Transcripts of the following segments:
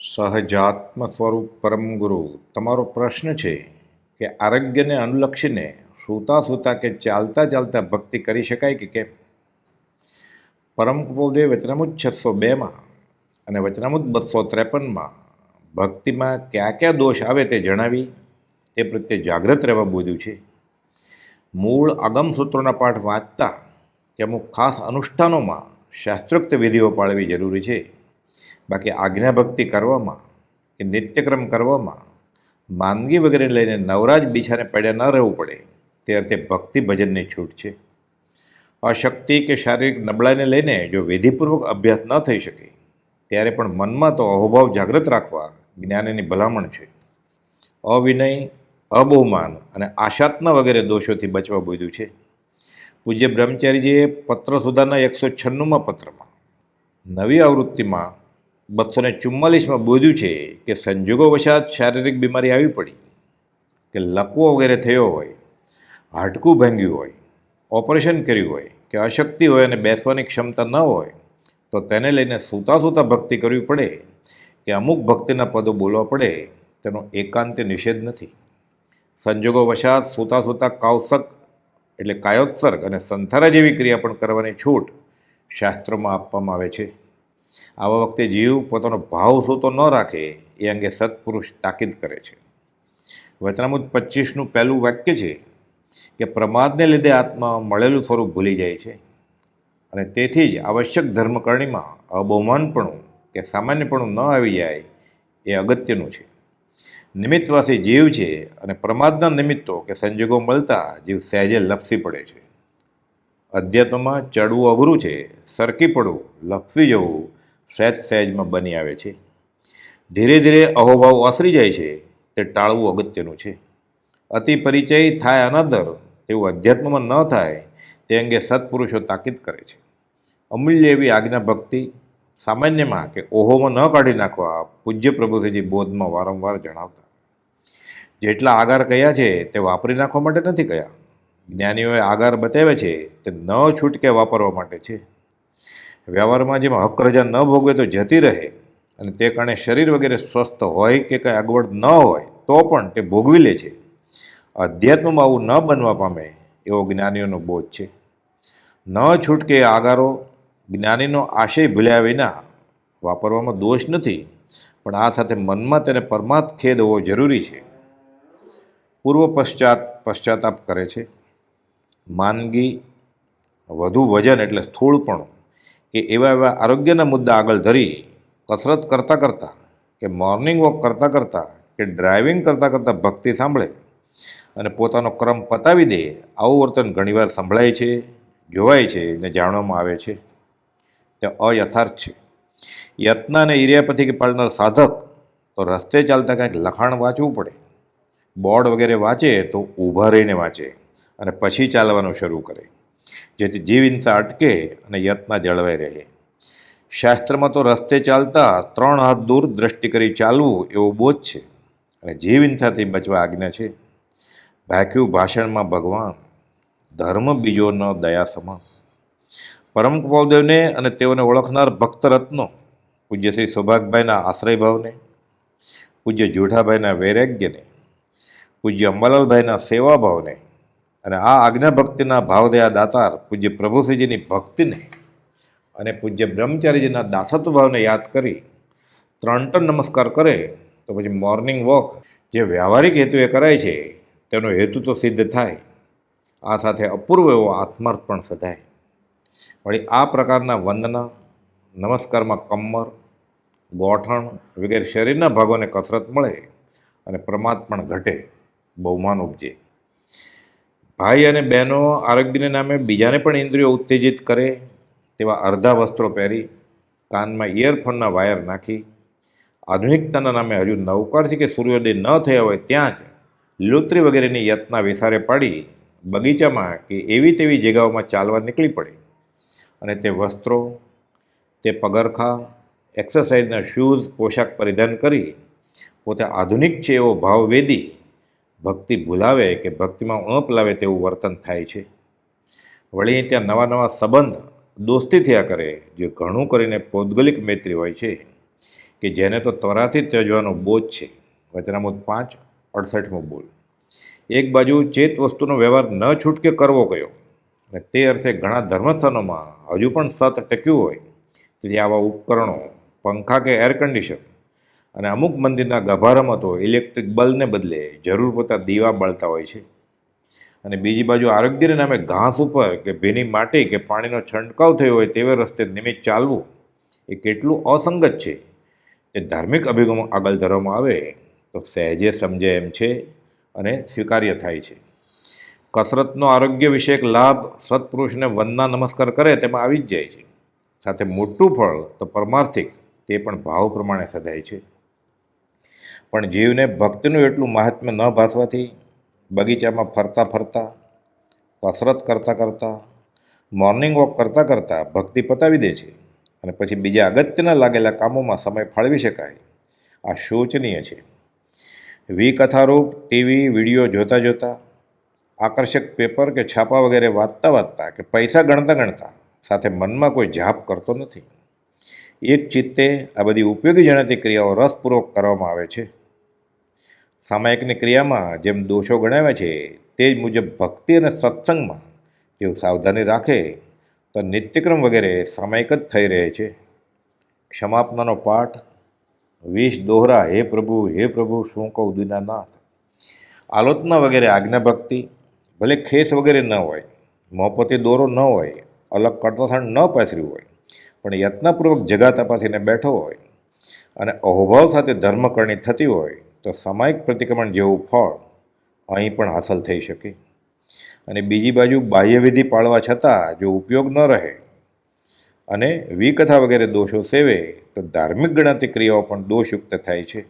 સહજાત્મ સ્વરૂપ પરમ ગુરુ, તમારો પ્રશ્ન છે કે આરોગ્યને અનુલક્ષીને સૂતા સૂતા કે ચાલતા ચાલતા ભક્તિ કરી શકાય કે કેમ? પરમ કુપોદે વચનામુદ છસો બેમાં અને વચનામુદ બસો ત્રેપનમાં ભક્તિમાં કયા કયા દોષ આવે તે જણાવી, તે પ્રત્યે જાગૃત રહેવા બોધ્યું છે. મૂળ આગમ સૂત્રોના પાઠ વાંચતા કે અમુક ખાસ અનુષ્ઠાનોમાં શાસ્ત્રોક્ત વિધિઓ પાળવી જરૂરી છે. બાકી આજ્ઞા ભક્તિ કરવામાં કે નિત્યક્રમ કરવામાં માંદગી વગેરે લઈને નવરાજ બિછાને પડ્યા ન રહેવું પડે. તે અર્થે ભક્તિ ભજનની છૂટ છે. અશક્તિ કે શારીરિક નબળાઈને લઈને જો વિધિપૂર્વક અભ્યાસ ન થઈ શકે, ત્યારે પણ મનમાં તો અહોભાવ જાગૃત રાખવા જ્ઞાનની ભલામણ છે. અવિનય, અબહુમાન અને આશાત્ના વગેરે દોષોથી બચવા બોધ્યું છે. પૂજ્ય બ્રહ્મચારીજીએ પત્ર સુધારના એકસો છન્નુંમાં પત્રમાં નવી આવૃત્તિમાં બસો ને ચુમ્માલીસમાં બોધ્યું છે કે સંજોગો વશાત શારીરિક બીમારી આવી પડી, કે લકવો વગેરે થયો હોય, હાડકું ભાંગ્યું હોય, ઓપરેશન કર્યું હોય, કે અશક્તિ હોય અને બેસવાની ક્ષમતા ન હોય, તો તેને લઈને સૂતા સૂતા ભક્તિ કરવી પડે, કે અમુક ભક્તિના પદો બોલવા પડે, તેનો એકાંતે નિષેધ નથી. સંજોગો વશાત સૂતા સૂતા કાવસક એટલે કાયોત્સર્ગ અને સંથારા જેવી ક્રિયા પણ કરવાની છૂટ શાસ્ત્રોમાં આપવામાં આવે છે. આવા વખતે જીવ પોતાનો ભાવ સૂતો ન રાખે એ અંગે સત્પુરુષ તાકીદ કરે છે. વચનામુદ પચીસનું પહેલું વાક્ય છે કે પ્રમાદને લીધે આત્મા મળેલું સ્વરૂપ ભૂલી જાય છે. અને તેથી જ આવશ્યક ધર્મકરણીમાં અબહુમાનપણું કે સામાન્યપણું ન આવી જાય એ અગત્યનું છે. નિમિત્તવાસી જીવ છે અને પ્રમાદના નિમિત્તો કે સંજોગો મળતા જીવ સહેજે લપસી પડે છે. અધ્યાત્મમાં ચડવું અઘરું છે, સરકી પડવું, લપસી જવું સહેજ સહેજમાં બની આવે છે. ધીરે ધીરે અહોભાવ ઓસરી જાય છે. તે ટાળવું અગત્યનું છે. અતિ પરિચય થાય અનદર તેવું અધ્યાત્મમાં ન થાય તે અંગે સત્પુરુષો તાકીદ કરે છે. અમૂલ્ય એવી આજ્ઞા ભક્તિ સામાન્યમાં કે ઓહોમાં ન કાઢી નાખવા પૂજ્ય પ્રભુજીજી બોધમાં વારંવાર જણાવતા. જેટલા આગાર કયા છે તે વાપરી નાખવા માટે નથી કયા. જ્ઞાનીઓએ આગાર બતાવે છે તે ન છૂટકે વાપરવા માટે છે. વ્યવહારમાં જેમાં હક રજા ન ભોગવે તો જતી રહે અને તે કારણે શરીર વગેરે સ્વસ્થ હોય કે કંઈ અગવડ ન હોય, તો પણ તે ભોગવી લે છે. અધ્યાત્મમાં આવું ન બનવા પામે એવો જ્ઞાનીઓનો બોધ છે. ન છૂટકે આગારો જ્ઞાનીનો આશય ભૂલ્યા વિના વાપરવામાં દોષ નથી, પણ આ સાથે મનમાં તેને પરમાર્થ ખેદ હોવો જરૂરી છે. પૂર્વ પશ્ચાત, પશ્ચાતાપ કરે છે. માંદગી વધુ વજન એટલે સ્થૂળપણું. કે એવા એવા આરોગ્યના મુદ્દા આગળ ધરી કસરત કરતાં કરતાં કે મોર્નિંગ વોક કરતાં કરતાં કે ડ્રાઇવિંગ કરતાં કરતાં ભક્તિ સાંભળે અને પોતાનો ક્રમ પતાવી દે, આવું વર્તન ઘણીવાર સંભળાય છે, જોવાય છે ને જાણવામાં આવે છે. તે અયથાર્થ છે. યત્ન અને ઇરિયાપથી પાડનાર સાધક તો રસ્તે ચાલતા કંઈક લખાણ વાંચવું પડે. બોર્ડ વગેરે વાંચે તો ઊભા રહીને વાંચે અને પછી ચાલવાનું શરૂ કરે. જેથી જીવ અટકે અને યત્ન જળવાઈ રહે. શાસ્ત્રમાં તો રસ્તે ચાલતા ત્રણ હાથ દૂર દ્રષ્ટિ કરી ચાલવું એવો બોધ છે અને જીવ બચવા આજ્ઞા છે. ભાખ્યું ભાષણમાં ભગવાન, ધર્મ બીજો ન દયા સમા પરમ કૃપાદેવને અને તેઓને ઓળખનાર ભક્ત રત્નો પૂજ્ય શ્રી સૌભાગભાઈના આશ્રયભાવને, પૂજ્ય જુઠાભાઈના વૈરાગ્યને, પૂજ્ય અંબાલાલભાઈના સેવા ભાવને અને આ આજ્ઞા ભક્તિના ભાવદયા દાતાર પૂજ્ય પ્રભુશ્રીજીની ભક્તિને અને પૂજ્ય બ્રહ્મચારીજીના દાસત્વ ભાવને યાદ કરી ત્રણ ત્રણ નમસ્કાર કરે, તો પછી મોર્નિંગ વોક જે વ્યવહારિક હેતુએ કરાય છે, તેનો હેતુ તો સિદ્ધ થાય. આ સાથે અપૂર્વ એવો આત્માર્પણ સધાય. વળી આ પ્રકારના વંદના, નમસ્કારમાં કમર, ગોઠણ વગેરે શરીરના ભાગોને કસરત મળે અને પ્રમાદ પણ ઘટે, બહુમાન ઉપજે. ભાઈ અને બહેનો આરોગ્યને નામે બીજાને પણ ઇન્દ્રિયો ઉત્તેજિત કરે તેવા અર્ધા વસ્ત્રો પહેરી કાનમાં ઇયરફોનના વાયર નાખી. આધુનિકતાના નામે હજુ નવકારથી કે સૂર્યોદય ન થયા હોય ત્યાં જ લીલોતરી વગેરેની યત્ના વિસારે પાડી બગીચામાં કે એવી તેવી જગ્યાઓમાં ચાલવા નીકળી પડે. અને તે વસ્ત્રો, તે પગરખા, એક્સરસાઇઝના શૂઝ, પોશાક પરિધાન કરી પોતે આધુનિક છે એવો ભાવ વેદી ભક્તિ ભૂલાવે કે ભક્તિમાં ઉણપ લાવે તેવું વર્તન થાય છે. વળી ત્યાં નવા નવા સંબંધ દોસ્તી થયા કરે, જે ઘણું કરીને પૌદ્ગલિક મૈત્રી હોય છે, કે જેને તો ત્વરાથી ત્યજવાનો બોજ છે. વચનામુદ પાંચ, અડસઠમો બોલ. એક બાજુ ચેત વસ્તુનો વ્યવહાર ન છૂટકે કરવો કયો, અને તે અર્થે ઘણા ધર્મસ્થાનોમાં હજુ પણ સત ટક્યું હોય. તેથી આવા ઉપકરણો, પંખા કે એર કન્ડિશન અને અમુક મંદિરના ગભારામાં તો ઇલેક્ટ્રિક બલ્બને બદલે જરૂર પોતા દીવા બળતા હોય છે. અને બીજી બાજુ આરોગ્યના નામે ઘાસ ઉપર કે ભીની માટી કે પાણીનો છંટકાવ થયો હોય તેવા રસ્તે નિમિત્ત ચાલવું એ કેટલું અસંગત છે. એ ધાર્મિક અભિગમો આગળ ધરવામાં આવે તો સહેજે સમજે એમ છે અને સ્વીકાર્ય થાય છે. કસરતનો આરોગ્ય વિષયક લાભ સત્પુરુષને વંદના નમસ્કાર કરે તેમાં આવી જ જાય છે. સાથે મોટું ફળ તો પરમાર્થિક તે પણ ભાવ પ્રમાણે સધાય છે. પણ જીવને ભક્તિનું એટલું મહાત્મ્ય ન ભાસવાથી બગીચામાં ફરતા ફરતા, કસરત કરતાં કરતાં મોર્નિંગ વોક કરતાં કરતાં ભક્તિ પતાવી દે છે અને પછી બીજા અગત્યના લાગેલા કામોમાં સમય ફાળવી શકાય. આ શોચનીય છે. વિકથારૂપ, ટીવી, વીડિયો જોતાં જોતાં, આકર્ષક પેપર કે છાપા વગેરે વાંચતા વાંચતા કે પૈસા ગણતા ગણતા સાથે મનમાં કોઈ જાપ કરતો નથી. એક ચિત્તે આ બધી ઉપયોગી જણાતી ક્રિયાઓ રસપૂર્વક કરવામાં આવે છે. સામાયિકની ક્રિયામાં જેમ દોષો ગણાવ્યા છે, તે જ મુજબ ભક્તિ અને સત્સંગમાં તેઓ સાવધાની રાખે તો નિત્યક્રમ વગેરે સામાયિક જ થઈ રહે છે. ક્ષમાપનાનો પાઠ વીસ દોહરા, હે પ્રભુ હે પ્રભુ, શું કહું દીનાનાથ? આલોચના વગેરે આજ્ઞા ભક્તિ, ભલે ખેસ વગેરે ન હોય મોપતી દોરો ન હોય, અલગ કડતાસણ ન પાથર્યું હોય, પણ યત્નપૂર્વક જગા તપાસીને બેઠો હોય અને અહોભાવ સાથે ધર્મકરણી થતી હોય તો સામાયિક પ્રતિક્રમણ જેવું ફળ અહીં પણ હાંસલ થઈ શકે. અને બીજી બાજુ બાહ્યવિધિ પાળવા છતાં જો ઉપયોગ ન રહે અને વિકથા વગેરે દોષો સેવે, તો ધાર્મિક ગણાતી ક્રિયાઓ પણ દોષયુક્ત થાય છે.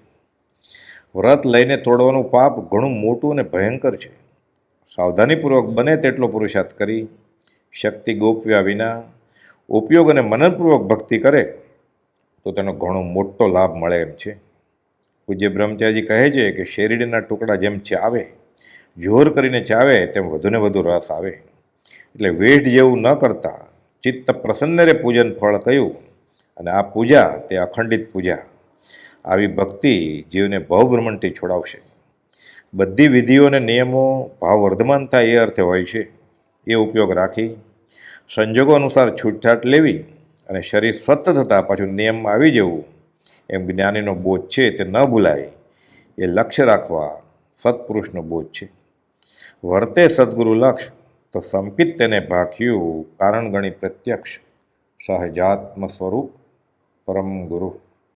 વ્રત લઈને તોડવાનું પાપ ઘણું મોટું અને ભયંકર છે. સાવધાનીપૂર્વક બને તેટલો પુરુષાર્થ કરી, શક્તિ ગોપવ્યા વિના ઉપયોગ અને મનનપૂર્વક ભક્તિ કરે, તો તેનો ઘણો મોટો લાભ મળે એમ છે. પૂજ્ય બ્રહ્મચારીજી કહે છે કે શેરડીના ટુકડા જેમ ચાવે, જોર કરીને ચાવે, તેમ વધુને વધુ રસ આવે. એટલે વેઠ જેવું ન કરતા, ચિત્ત પ્રસન્નરે પૂજન ફળ કહ્યું અને આ પૂજા તે અખંડિત પૂજા. આવી ભક્તિ જીવને ભવભ્રમણથી છોડાવશે. બધી વિધિઓ અને નિયમો ભાવ વર્ધમાન થાય એ અર્થે હોય છે. એ ઉપયોગ રાખી, સંજોગો અનુસાર છૂટછાટ લેવી અને શરીર સ્વસ્થ થતાં પાછું નિયમમાં આવી જવું એમ જ્ઞાનીનો બોધ છે તે ન ભૂલાય, એ લક્ષ્ય રાખવા સત્પુરુષનો બોધ છે. વર્તે સદગુરુ લક્ષ, તો સંપિત તેને ભાખ્યું કારણ ગણી પ્રત્યક્ષ સહજાત્મ સ્વરૂપ પરમ ગુરુ.